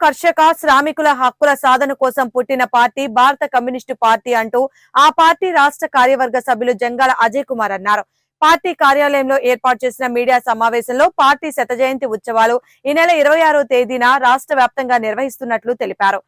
కర్షక శ్రామికుల హక్కుల సాధన కోసం పుట్టిన పార్టీ భారత కమ్యూనిస్టు పార్టీ అంటూ ఆ పార్టీ రాష్ట్ర కార్యవర్గ సభ్యులు జంగాల అజయ్ కుమార్ అన్నారు. పార్టీ కార్యాలయంలో ఏర్పాటు చేసిన మీడియా సమావేశంలో పార్టీ శతజయంతి ఉత్సవాలు ఈ నెల ఇరవై ఆరో తేదీన రాష్ట్ర వ్యాప్తంగా నిర్వహిస్తున్నట్లు తెలిపారు.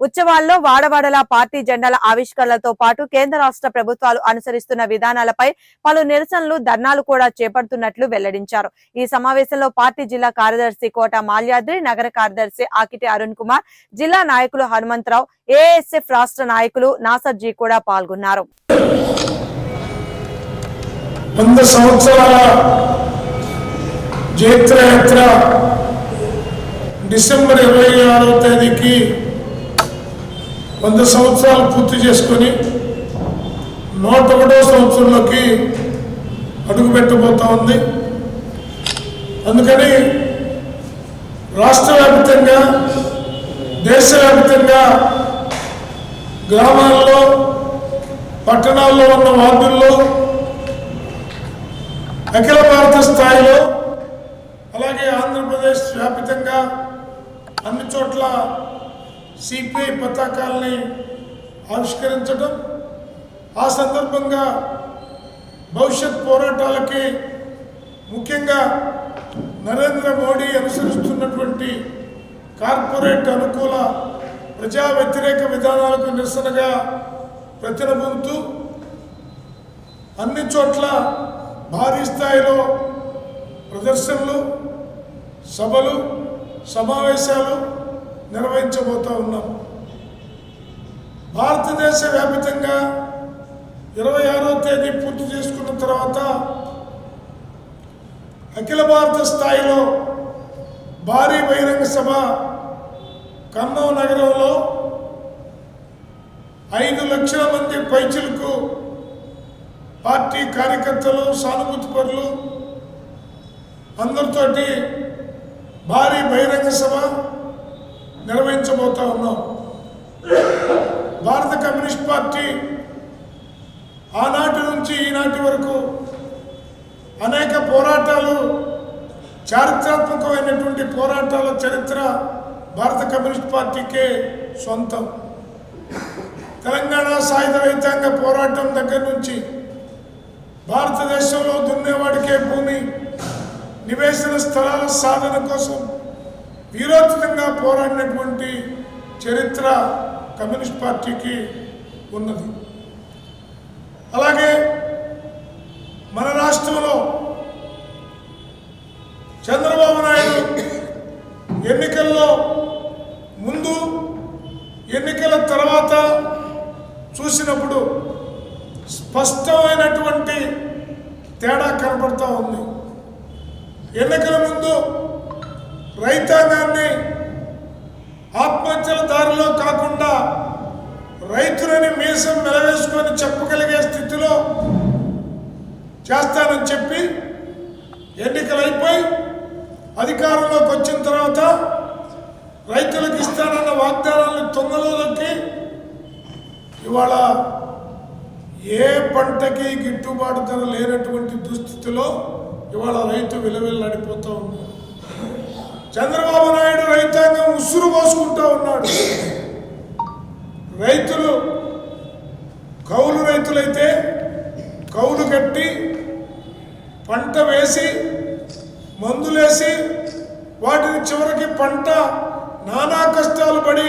ఉత్సవాల్లో వాడవాడలా పార్టీ జెండాల ఆవిష్కరణలతో పాటు కేంద్ర రాష్ట్ర ప్రభుత్వాలు అనుసరిస్తున్న విధానాలపై పలు నిరసనలు ధర్నాలు కూడా చేపడుతున్నట్లు వెల్లడించారు. ఈ సమావేశంలో పార్టీ జిల్లా కార్యదర్శి కోట మాల్యాద్రి నగర కార్యదర్శి ఆకిటి అరుణ్ కుమార్ జిల్లా నాయకులు హనుమంతరావు ఏఎస్ఎఫ్ రాష్ట్ర నాయకులు నాసర్జీ కూడా పాల్గొన్నారు. వంద సంవత్సరాల జైత్రయాత్ర డిసెంబర్ ఇరవై ఆరో తేదీకి వంద సంవత్సరాలు పూర్తి చేసుకొని నూట ఒకటో సంవత్సరంలోకి అడుగు పెట్టబోతా ఉంది. అందుకని రాష్ట్ర వ్యాప్తంగా దేశవ్యాప్తంగా గ్రామాల్లో పట్టణాల్లో ఉన్న వార్డుల్లో అఖిల భారత స్థాయిలో అలాగే ఆంధ్రప్రదేశ్ వ్యాప్తంగా అన్ని చోట్ల సిపిఐ పతాకాల్ని ఆవిష్కరించడం ఆ సందర్భంగా భవిష్యత్ పోరాటాలకి ముఖ్యంగా నరేంద్ర మోడీ అనుసరిస్తున్నటువంటి కార్పొరేట్ అనుకూల ప్రజా వ్యతిరేక విధానాలకు నిరసనగా ప్రతినబుతూ అన్ని చోట్ల భారీ స్థాయిలో ప్రదర్శనలు సభలు సమావేశాలు నిర్వహించబోతా ఉన్నాం. భారతదేశ వ్యాపితంగా ఇరవై ఆరో తేదీ పూర్తి చేసుకున్న తర్వాత అఖిల భారత స్థాయిలో భారీ బహిరంగ సభ ఖమ్మం నగరంలో ఐదు లక్షల మంది పైచులకు పార్టీ కార్యకర్తలు సానుభూతి పరులు అందరితోటి భారీ బహిరంగ సభ నిర్వహించబోతా ఉన్నాం. భారత కమ్యూనిస్ట్ పార్టీ ఆనాటి నుంచి ఈనాటి వరకు అనేక పోరాటాలు చారిత్రాత్మకమైనటువంటి పోరాటాల చరిత్ర భారత కమ్యూనిస్ట్ పార్టీకే సొంతం. తెలంగాణ సాయుధ రైతాంగ పోరాటం దగ్గర నుంచి భారతదేశంలో దున్నేవాడికే భూమి నివేశన స్థలాల సాధన కోసం వీరోచితంగా పోరాడినటువంటి చరిత్ర కమ్యూనిస్ట్ పార్టీకి ఉన్నది. అలాగే మన రాష్ట్రంలో చంద్రబాబు నాయుడు ఎన్నికల్లో ముందు ఎన్నికల తర్వాత చూసినప్పుడు స్పష్టమైనటువంటి తేడా కనపడతా ఉంది. ఎన్నికల ముందు రైతాంగాన్ని ఆత్మహత్యల దారిలో కాకుండా రైతులని మీసం మెలవేసుకొని చెప్పగలిగే స్థితిలో చేస్తానని చెప్పి ఎన్నికలు అయిపోయి అధికారంలోకి వచ్చిన తర్వాత రైతులకు ఇస్తానన్న వాగ్దానాలను తొందరలోకి ఇవాళ ఏ పంటకి గిట్టుబాటు ధర లేనటువంటి దుస్థితిలో ఇవాళ రైతు విలువలు నడిపోతూ ఉన్నారు. చంద్రబాబు నాయుడు రైతాంగం ఉసురు పోసుకుంటూ ఉన్నాడు. రైతులు కౌలు రైతులైతే కౌలు కట్టి పంట వేసి మందులేసి వాటిని చివరికి పంట నానా కష్టాలు పడి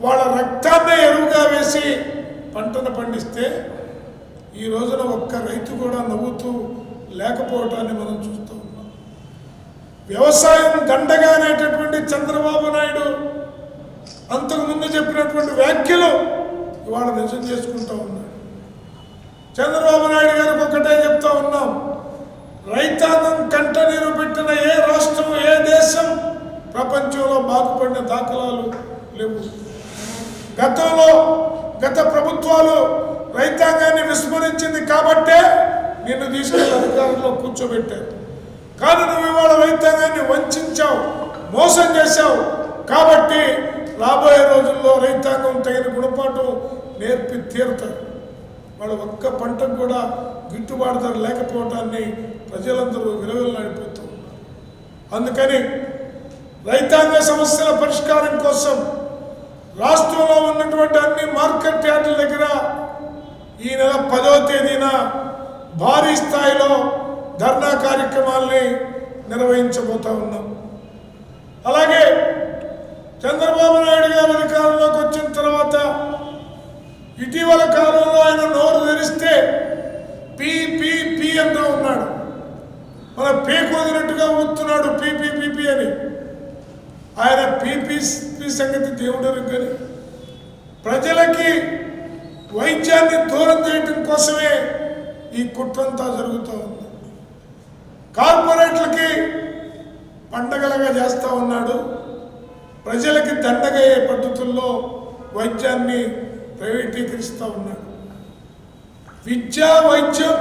వాళ్ళ రక్తాన్నే ఎరువుగా వేసి పంటను పండిస్తే ఈ రోజున ఒక్క రైతు కూడా నవ్వుతూ లేకపోవటాన్ని మనం చూస్తాం వ్యవసాయం దండగా అనేటటువంటి చంద్రబాబు నాయుడు అంతకుముందు చెప్పినటువంటి వ్యాఖ్యలు ఇవాళ నిజం చేసుకుంటూ ఉన్నాడు. చంద్రబాబు నాయుడు గారికి ఒకటే చెప్తా ఉన్నాం. రైతాంగం కంట నీరు పెట్టిన ఏ రాష్ట్రం ఏ దేశం ప్రపంచంలో బాగుపడిన దాఖలాలు లేవు. గతంలో గత ప్రభుత్వాలు రైతాంగాన్ని విస్మరించింది కాబట్టే నిన్ను తీసుకెళ్ళి అధికారంలో కూర్చోబెట్టారు. కానీ నువ్వు ఇవాళ రైతాంగాన్ని వంచావు మోసం చేశావు. కాబట్టి రాబోయే రోజుల్లో రైతాంగం తగిన గుణపాఠం నేర్పి తీరుతారు. వాళ్ళు ఒక్క పంటకు కూడా గిట్టుబాటు ధర లేకపోవటాన్ని ప్రజలందరూ విలువలాడిపోతూ ఉన్నారు. అందుకని రైతాంగ సమస్యల పరిష్కారం కోసం రాష్ట్రంలో ఉన్నటువంటి అన్ని మార్కెట్ యార్డుల దగ్గర ఈ నెల పదో తేదీన భారీ స్థాయిలో ధర్నా కార్యక్రమాల్ని నిర్వహించబోతా ఉన్నాం. అలాగే చంద్రబాబు నాయుడు గారు అధికారంలోకి వచ్చిన తర్వాత ఇటీవల కాలంలో ఆయన నోరు తెరిస్తే పీపీపీ అంటూ ఉన్నాడు. మన పేకొదినట్టుగా ఊతున్నాడు పీపీ అని. ఆయన పీపీపీ సంగతి దేవుడు కానీ ప్రజలకి వైద్యాన్ని దూరం చేయటం కోసమే ఈ కుట్రంతా జరుగుతూ ఉంది. కార్పొరేట్లకి పండగలుగా చేస్తూ ఉన్నాడు. ప్రజలకి దండగయ్యే పద్ధతుల్లో వైద్యాన్ని ప్రైవేటీకరిస్తూ ఉన్నాడు. విద్య వైద్యం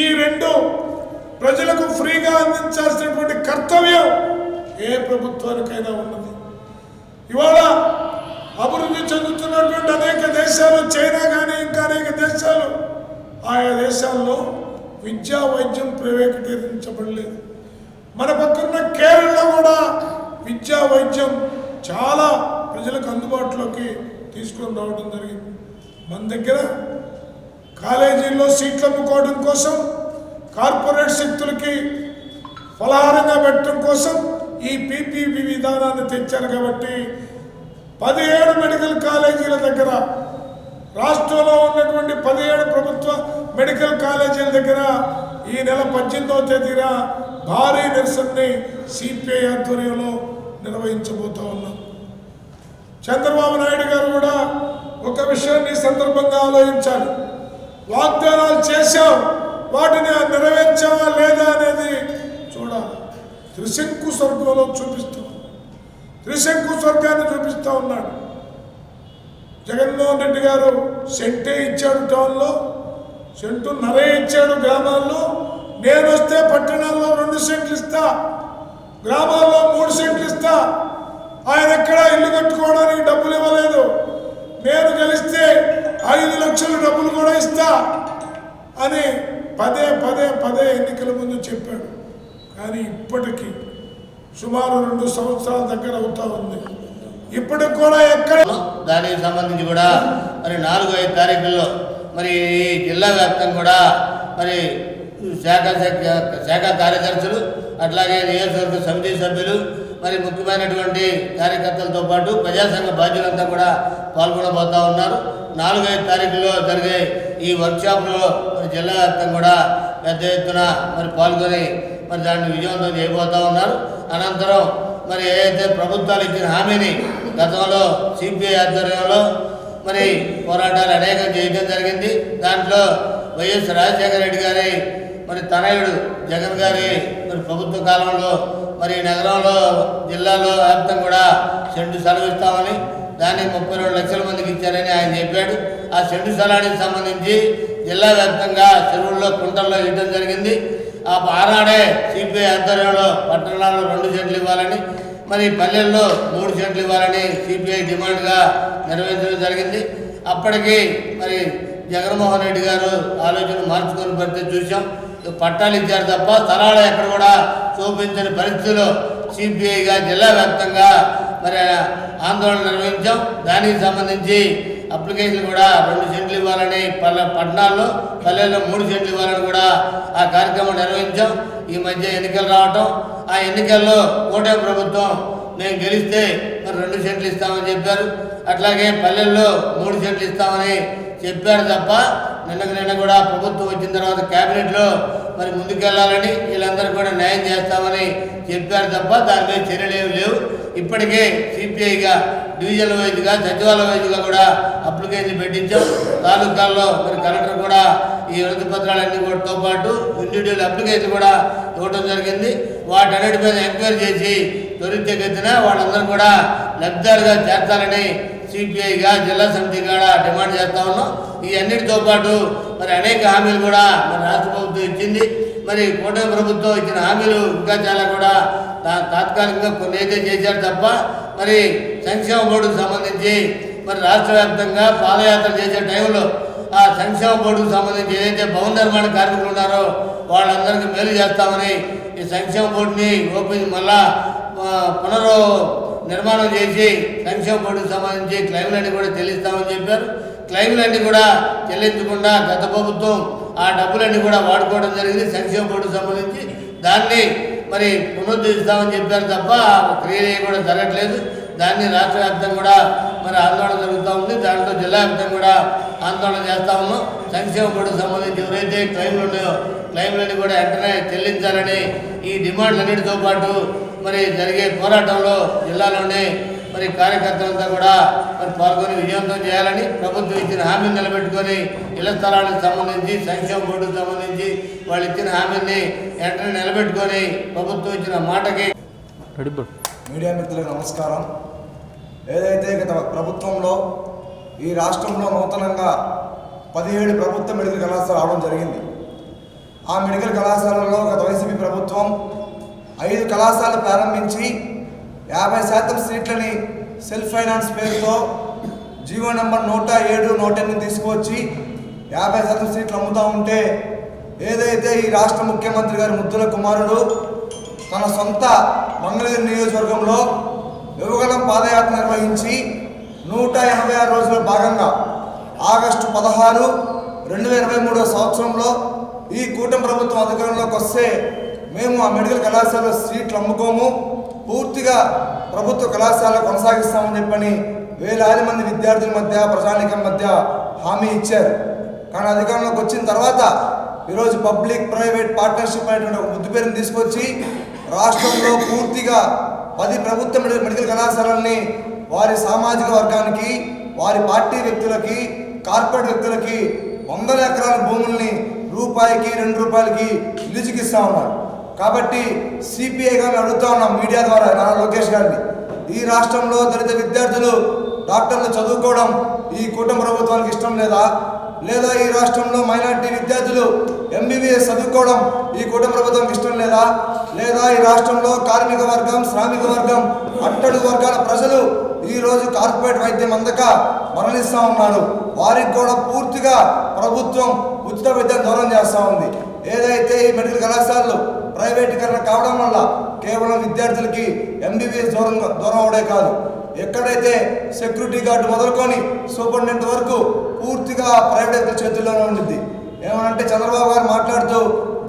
ఈ రెండు ప్రజలకు ఫ్రీగా అందించాల్సినటువంటి కర్తవ్యం ఏ ప్రభుత్వానికైనా ఉన్నది. ఇవాళ అభివృద్ధి చెందుతున్నటువంటి అనేక దేశాలు చైనా కానీ ఇంకా అనేక దేశాలు ఆయా దేశాల్లో విద్యా వైద్యం ప్రైవేటీకరించబడలేదు మన పక్కన కేరళలో కూడా విద్యా వైద్యం చాలా ప్రజలకు అందుబాటులోకి తీసుకొని రావడం జరిగింది. మన దగ్గర కాలేజీల్లో సీట్లు అమ్ముకోవడం కోసం కార్పొరేట్ శక్తులకి ఫలహారంగా పెట్టడం కోసం ఈ పీపీపీ విధానాన్ని తెచ్చారు కాబట్టి పదిహేడు మెడికల్ కాలేజీల దగ్గర రాష్ట్రంలో ఉన్నటువంటి పదిహేడు ప్రభుత్వ మెడికల్ కాలేజీల దగ్గర ఈ నెల పద్దెనిమిదవ తేదీన భారీ నిరసనని సిపిఐ ఆధ్వర్యంలో నిర్వహించబోతా ఉన్నాం. చంద్రబాబు నాయుడు గారు కూడా ఒక విషయాన్ని సందర్భంగా ఆలోచించాలి. వాగ్దానాలు చేశాం వాటిని నెరవేర్చావా లేదా అనేది చూడాలి. త్రిశంకు స్వర్గంలో చూపిస్తూ త్రిశంకు స్వర్గాన్ని చూపిస్తూ ఉన్నాడు. జగన్మోహన్ రెడ్డి గారు సెంటే ఇచ్చాడు టౌన్లో సెంటు నరే ఇచ్చాడు గ్రామాల్లో. నేను వస్తే పట్టణాల్లో రెండు సెంట్లు ఇస్తా గ్రామాల్లో మూడు సెంట్లు ఇస్తా. ఆయన ఎక్కడ ఇల్లు కట్టుకోవడానికి డబ్బులు ఇవ్వలేదు. నేను గెలిస్తే ఐదు లక్షలు డబ్బులు కూడా ఇస్తా అని పదే పదే పదే ఎన్నికల ముందు చెప్పాడు. కానీ ఇప్పటికీ సుమారు రెండు సంవత్సరాల దగ్గర అవుతా ఉంది. ఇప్పుడు కూడా ఎక్కడ దానికి సంబంధించి కూడా మరి నాలుగు ఐదు తారీఖుల్లో మరి జిల్లా వ్యాప్తంగా కూడా మరి శాఖ శాఖ- శాఖ కార్యదర్శులు అట్లాగే నియోజకవర్గ సమితి సభ్యులు మరి ముఖ్యమైనటువంటి కార్యకర్తలతో పాటు ప్రజాసంఘ బాధ్యులంతా కూడా పాల్గొనబోతా ఉన్నారు. నాలుగైదు ఐదు తారీఖుల్లో జరిగే ఈ వర్క్షాప్లో మరి జిల్లా వ్యాప్తంగా కూడా పెద్ద ఎత్తున మరి పాల్గొని మరి దాన్ని విజయవంతం చేయబోతా ఉన్నారు. అనంతరం మరి ఏదైతే ప్రభుత్వాలు ఇచ్చిన హామీని గతంలో సిపిఐ ఆధ్వర్యంలో మరి పోరాటాలు అనేకం చేయడం జరిగింది. దాంట్లో వైఎస్ రాజశేఖర రెడ్డి గారి మరి తనయుడు జగన్ గారి మరి ప్రభుత్వ కాలంలో మరి నగరంలో జిల్లాలో వ్యాప్తం కూడా సెంటు సెలవిస్తామని దాన్ని ముప్పై రెండు లక్షల మందికి ఇచ్చారని ఆయన చెప్పాడు. ఆ సెంటు స్థలానికి సంబంధించి జిల్లా వ్యాప్తంగా చెరువుల్లో కుంటల్లో ఇవ్వడం జరిగింది. ఆ ఆనాడే సిపిఐ ఆధ్వర్యంలో పట్టణాల్లో రెండు సెంట్లు ఇవ్వాలని మరి పల్లెల్లో మూడు సెంట్లు ఇవ్వాలని సిపిఐ డిమాండ్గా నిర్వహించడం జరిగింది. అప్పటికి మరి జగన్మోహన్ రెడ్డి గారు ఆలోచన మార్చుకొని పరిస్థితి చూసాం పట్టాలు ఇచ్చారు తప్ప స్థలాలు ఎక్కడ కూడా చూపించని పరిస్థితిలో సిపిఐగా జిల్లా వ్యాప్తంగా మరి ఆందోళన నిర్వహించాం. దానికి సంబంధించి అప్లికేషన్ కూడా రెండు సెంట్లు ఇవ్వాలని పల్లె పట్టణాల్లో పల్లెల్లో మూడు సెంట్లు ఇవ్వాలని కూడా ఆ కార్యక్రమం నిర్వహించాం. ఈ మధ్య ఎన్నికలు రావటం ఆ ఎన్నికల్లో కూటమి ప్రభుత్వం మేము గెలిస్తే మరి రెండు సెంట్లు ఇస్తామని చెప్పారు. అట్లాగే పల్లెల్లో మూడు సెంట్లు ఇస్తామని చెప్పారు తప్ప నిన్నకు నిన్న కూడా ప్రభుత్వం వచ్చిన తర్వాత క్యాబినెట్లో మరి ముందుకెళ్ళాలని వీళ్ళందరూ కూడా న్యాయం చేస్తామని చెప్పారు తప్ప దాని మీద చర్యలు ఏమి లేవు. ఇప్పటికే సిపిఐగా డివిజన్ వైజ్గా సచివాలయ వైజ్గా కూడా అప్లికేషన్ పెట్టించాం. తాలూకాల్లో మరి కలెక్టర్ కూడా ఈ వినతి పత్రాలన్నీ పాటు ఇండివిజువల్ అప్లికేషన్ కూడా ఇవ్వడం జరిగింది. వాటన్నిటి మీద ఎంక్వైరీ చేసి త్వరితగతిన వాళ్ళందరూ కూడా లబ్ధిదారుగా చేర్చాలని సిపిఐగా జిల్లా సమితి కూడా డిమాండ్ చేస్తా ఉన్నాం. ఈ అన్నిటితో పాటు మరి అనేక హామీలు కూడా మన రాష్ట్ర ప్రభుత్వం ఇచ్చింది. మరి కూటమి ప్రభుత్వం ఇచ్చిన హామీలు ఇంకా చాలా కూడా తాత్కాలికంగా కొన్ని అయితే చేశారు తప్ప మరి సంక్షేమ బోర్డుకు సంబంధించి మరి రాష్ట్ర వ్యాప్తంగా పాదయాత్ర చేసే టైంలో ఆ సంక్షేమ బోర్డుకు సంబంధించి ఏదైతే భవన నిర్మాణ కార్మికులు ఉన్నారో వాళ్ళందరికీ మేలు చేస్తామని ఈ సంక్షేమ బోర్డుని ఓపెన్ మళ్ళా పునరు నిర్మాణం చేసి సంక్షేమ బోర్డుకు సంబంధించి క్లైమ్లన్నీ కూడా చెల్లిస్తామని చెప్పారు. క్లెయిమ్లన్నీ కూడా చెల్లించకుండా గత ప్రభుత్వం ఆ డబ్బులన్నీ కూడా వాడుకోవడం జరిగింది. సంక్షేమ బోర్డు సంబంధించి దాన్ని మరి పునరుద్ధరిస్తామని చెప్పారు తప్ప ఆ క్రియలు కూడా జరగట్లేదు. దాన్ని రాష్ట్ర వ్యాప్తంగా కూడా మరి ఆందోళన జరుగుతూ ఉంది. దాంట్లో జిల్లా వ్యాప్తంగా కూడా ఆందోళన చేస్తా ఉన్నాం. సంక్షేమ బోర్డుకు సంబంధించి ఎవరైతే క్లైమ్లు ఉన్నాయో క్లెయిమ్లన్నీ కూడా వెంటనే చెల్లించాలని ఈ డిమాండ్లన్నిటితో పాటు మరి జరిగే పోరాటంలో జిల్లాలోనే మరి కార్యకర్తలంతా కూడా మరి పాల్గొని విజయవంతం చేయాలని ప్రభుత్వం ఇచ్చిన హామీని నిలబెట్టుకొని ఇళ్ళ స్థలాలకు సంబంధించి సంక్షేమ బోర్డుకు సంబంధించి వాళ్ళు ఇచ్చిన హామీని వెంటనే నిలబెట్టుకొని ప్రభుత్వం ఇచ్చిన మాటకి మీడియా మిత్రులకు నమస్కారం. ఏదైతే గత ప్రభుత్వంలో ఈ రాష్ట్రంలో నూతనంగా పదిహేడు ప్రభుత్వ మెడికల్ కళాశాల రావడం జరిగింది. ఆ మెడికల్ కళాశాలలో గత వైసీపీ ప్రభుత్వం ఐదు కళాశాలలు ప్రారంభించి యాభై శాతం సీట్లని సెల్ఫ్ ఫైనాన్స్ పేరుతో జీవో నెంబర్ నూట ఏడు నూట ఎనిమిది తీసుకువచ్చి యాభై శాతం సీట్లు అమ్ముతూ ఉంటే ఏదైతే ఈ రాష్ట్ర ముఖ్యమంత్రి గారి ముద్దుల కుమారుడు తన సొంత మంగళగిరి నియోజకవర్గంలో యువగలం పాదయాత్ర నిర్వహించి నూట ఎనభై ఆరు రోజుల భాగంగా ఆగస్టు పదహారు రెండు వేల ఇరవై మూడో సంవత్సరంలో ఈ కూటమి ప్రభుత్వం అధికారంలోకి వస్తే మేము ఆ మెడికల్ కళాశాల సీట్లు అమ్ముకోము. పూర్తిగా ప్రభుత్వ కళాశాల కొనసాగిస్తామని చెప్పని వేలాది మంది విద్యార్థుల మధ్య ప్రజానికం మధ్య హామీ ఇచ్చారు. కానీ అధికారంలోకి వచ్చిన తర్వాత ఈరోజు పబ్లిక్ ప్రైవేట్ పార్ట్నర్షిప్ అనేటువంటి ఒక ముద్దు పేరుని తీసుకొచ్చి రాష్ట్రంలో పూర్తిగా పది ప్రభుత్వ మెడికల్ కళాశాలల్ని వారి సామాజిక వర్గానికి వారి పార్టీ వ్యక్తులకి కార్పొరేట్ వ్యక్తులకి వందల ఎకరాల భూముల్ని రూపాయికి రెండు రూపాయలకి లీజుకిస్తా ఉన్నారు. కాబట్టి సిపిఐ గారిని అడుగుతా ఉన్నాం మీడియా ద్వారా నారా లోకేష్ గారిని. ఈ రాష్ట్రంలో దళిత విద్యార్థులు డాక్టర్లు చదువుకోవడం ఈ కూటమి ప్రభుత్వానికి ఇష్టం లేదా? లేదా ఈ రాష్ట్రంలో మైనార్టీ విద్యార్థులు ఎంబీబీఎస్ చదువుకోవడం ఈ కూటమి ప్రభుత్వానికి ఇష్టం లేదా? లేదా ఈ రాష్ట్రంలో కార్మిక వర్గం శ్రామిక వర్గం అట్టడు వర్గాల ప్రజలు ఈరోజు కార్పొరేట్ వైద్యం అందక మరణిస్తూ ఉన్నారు. వారికి కూడా పూర్తిగా ప్రభుత్వం ఉచిత విద్యను దూరం చేస్తూ ఉంది. ఏదైతే ఈ మెడికల్ కళాశాలలు ప్రైవేటీకరణ కావడం వల్ల కేవలం విద్యార్థులకి ఎంబీబీఎస్ దూరం దూరం అవడే కాదు. ఎక్కడైతే సెక్యూరిటీ గార్డు మొదలుకొని సూపరింటెండెంట్ వరకు పూర్తిగా ప్రైవేట్ చేతుల్లోనే ఉండింది ఏమనంటే చంద్రబాబు గారు మాట్లాడుతూ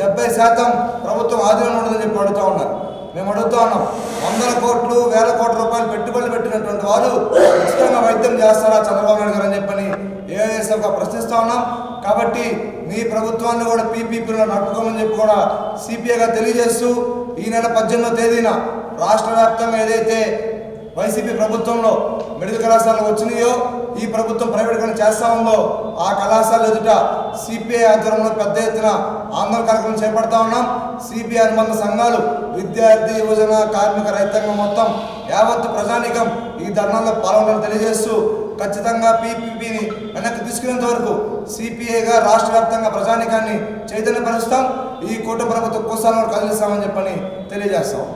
డెబ్బై శాతం ప్రభుత్వం ఆధీనంలో ఉండదని చెప్పి అడుగుతా ఉన్నారు. మేము అడుగుతా ఉన్నాం. వందల కోట్లు వేల కోట్ల రూపాయలు పెట్టుబడులు పెట్టినటువంటి వారు ఉచితంగా వైద్యం చేస్తారా చంద్రబాబు నాయుడు గారు అని చెప్పని ఏఎస్ఎఫ్గా ప్రశ్నిస్తా ఉన్నాం. కాబట్టి మీ ప్రభుత్వాన్ని కూడా పీపీపీలో నడుపుకోమని చెప్పి కూడా సిపిఐగా తెలియజేస్తూ ఈ నెల పద్దెనిమిదో తేదీన రాష్ట్ర వ్యాప్తంగా ఏదైతే వైసీపీ ప్రభుత్వంలో మెడికల్ కళాశాలలు వచ్చినాయో ఈ ప్రభుత్వం ప్రైవేటీకరణ చేస్తా ఉందో ఆ కళాశాల ఎదుట సిపిఐ ఆధ్వర్యంలో పెద్ద ఎత్తున ఆందోళన కార్యక్రమం చేపడతా ఉన్నాం. సిపిఐ అనుబంధ సంఘాలు విద్యార్థి యువజన కార్మిక రైతాంగం మొత్తం యావత్ ప్రజానికం ఈ ధర్నాల్లో పాల్గొనాలని తెలియజేస్తూ ఖచ్చితంగా పీపీపీని వెనక్కి తీసుకునేంత వరకు సిపిఐగా రాష్ట్ర వ్యాప్తంగా ప్రజానికాన్ని చైతన్యపరుస్తాం. ఈ కూటమి ప్రభుత్వ కోసాలను కదిలిస్తామని చెప్పని తెలియజేస్తాం.